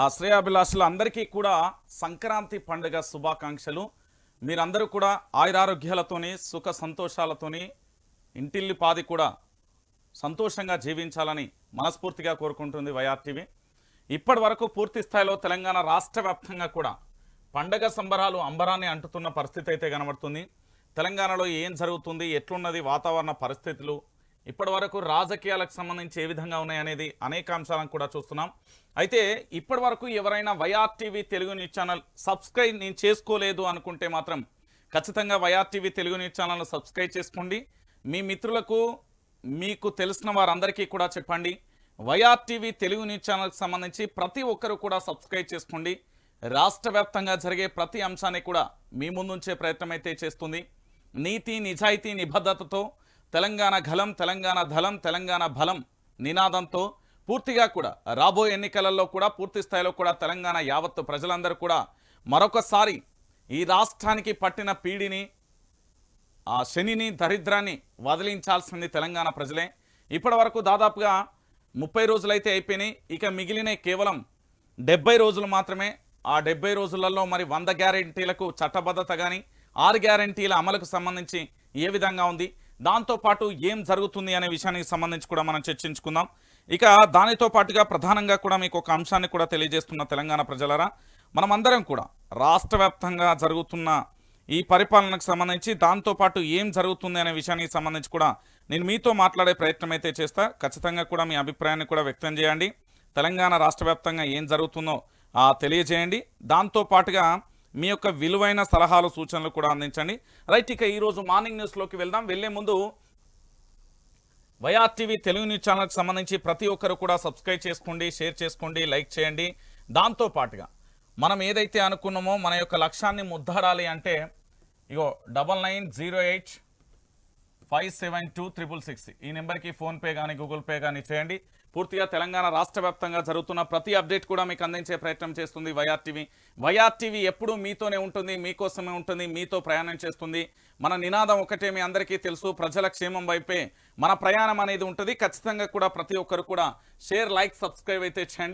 ఆ శ్రేయాభిలాషులు అందరికీ కూడా సంక్రాంతి పండుగ శుభాకాంక్షలు. మీరందరూ కూడా ఆయురారోగ్యాలతోని సుఖ సంతోషాలతోని ఇంటిల్లి పాది కూడా సంతోషంగా జీవించాలని మనస్ఫూర్తిగా కోరుకుంటుంది వైఆర్టీవీ. ఇప్పటి వరకు పూర్తి స్థాయిలో తెలంగాణ రాష్ట్ర కూడా పండగ సంబరాలు అంబరాన్ని అంటుతున్న పరిస్థితి అయితే కనబడుతుంది. తెలంగాణలో ఏం జరుగుతుంది ఎట్లున్నది వాతావరణ పరిస్థితులు ఇప్పటి వరకు రాజకీయాలకు సంబంధించి ఏ విధంగా ఉన్నాయనేది అనేక అంశాలను కూడా చూస్తున్నాం. అయితే ఇప్పటి వరకు ఎవరైనా YRTV Telugu news channel subscribe నేను చేసుకోలేదు అనుకుంటే మాత్రం ఖచ్చితంగా వైఆర్టీవీ తెలుగు న్యూస్ ఛానల్ను సబ్స్క్రైబ్ చేసుకోండి. మీ మిత్రులకు మీకు తెలిసిన వారందరికీ కూడా చెప్పండి. వైఆర్టీవీ తెలుగు న్యూస్ ఛానల్కి సంబంధించి ప్రతి ఒక్కరూ కూడా సబ్స్క్రైబ్ చేసుకోండి. రాష్ట్ర జరిగే ప్రతి అంశాన్ని కూడా మీ ముందుంచే ప్రయత్నం అయితే చేస్తుంది. నీతి నిజాయితీ నిబద్ధతతో తెలంగాణ గలం తెలంగాణ ధలం తెలంగాణ బలం నినాదంతో పూర్తిగా కూడా రాబోయే ఎన్నికలలో కూడా పూర్తి స్థాయిలో కూడా తెలంగాణ యావత్తు ప్రజలందరూ కూడా మరొకసారి ఈ రాష్ట్రానికి పట్టిన పీడిని ఆ శనిని దరిద్రాన్ని వదిలించాల్సింది తెలంగాణ ప్రజలే. ఇప్పటి వరకు దాదాపుగా ముప్పై రోజులైతే అయిపోయినాయి. ఇక మిగిలిన కేవలం డెబ్బై రోజులు మాత్రమే. ఆ డెబ్బై రోజులలో మరి వంద గ్యారెంటీలకు చట్టబద్ధత కానీ ఆరు గ్యారెంటీల అమలుకు సంబంధించి ఏ విధంగా ఉంది? దాంతోపాటు ఏం జరుగుతుంది అనే విషయానికి సంబంధించి కూడా మనం చర్చించుకుందాం. ఇక దానితో పాటుగా ప్రధానంగా కూడా మీకు ఒక అంశాన్ని కూడా తెలియజేస్తున్న తెలంగాణ ప్రజలరా మనమందరం కూడా రాష్ట్ర జరుగుతున్న ఈ పరిపాలనకు సంబంధించి దాంతోపాటు ఏం జరుగుతుంది అనే విషయానికి సంబంధించి కూడా నేను మీతో మాట్లాడే ప్రయత్నం అయితే చేస్తా. ఖచ్చితంగా కూడా మీ అభిప్రాయాన్ని కూడా వ్యక్తం చేయండి. తెలంగాణ రాష్ట్ర ఏం జరుగుతుందో ఆ, తెలియజేయండి. దాంతో పాటుగా మీ యొక్క విలువైన సలహాలు సూచనలు కూడా అందించండి. రైట్ ఇక ఈరోజు మార్నింగ్ న్యూస్లోకి వెళ్దాం. వెళ్ళే ముందు వైఆర్ టీవీ తెలుగు న్యూస్ ఛానల్కి సంబంధించి ప్రతి ఒక్కరు కూడా సబ్స్క్రైబ్ చేసుకోండి షేర్ చేసుకోండి లైక్ చేయండి. దాంతో పాటుగా మనం ఏదైతే అనుకున్నామో మన యొక్క లక్ష్యాన్ని ముద్దాడాలి అంటే ఇగో double nine zero eight five seven two triple six. ఈ నెంబర్కి ఫోన్పే కానీ గూగుల్ పే కానీ చేయండి. పూర్తిగా తెలంగాణ రాష్ట్ర వ్యాప్తంగా జరుగుతున్న ప్రతి అప్డేట్ కూడా మీకు అందించే ప్రయత్నం చేస్తుంది వైఆర్టీవీ వైఆర్టీవీ ఎప్పుడూ మీతోనే ఉంటుంది మీకోసమే ఉంటుంది మీతో ప్రయాణం చేస్తుంది. మన నినాదం ఒకటే మీ అందరికీ తెలుసు ప్రజల క్షేమం వైపే మన ప్రయాణం అనేది ఉంటుంది. ఖచ్చితంగా కూడా ప్రతి ఒక్కరు కూడా షేర్ లైక్ సబ్స్క్రైబ్ అయితే చేయండి.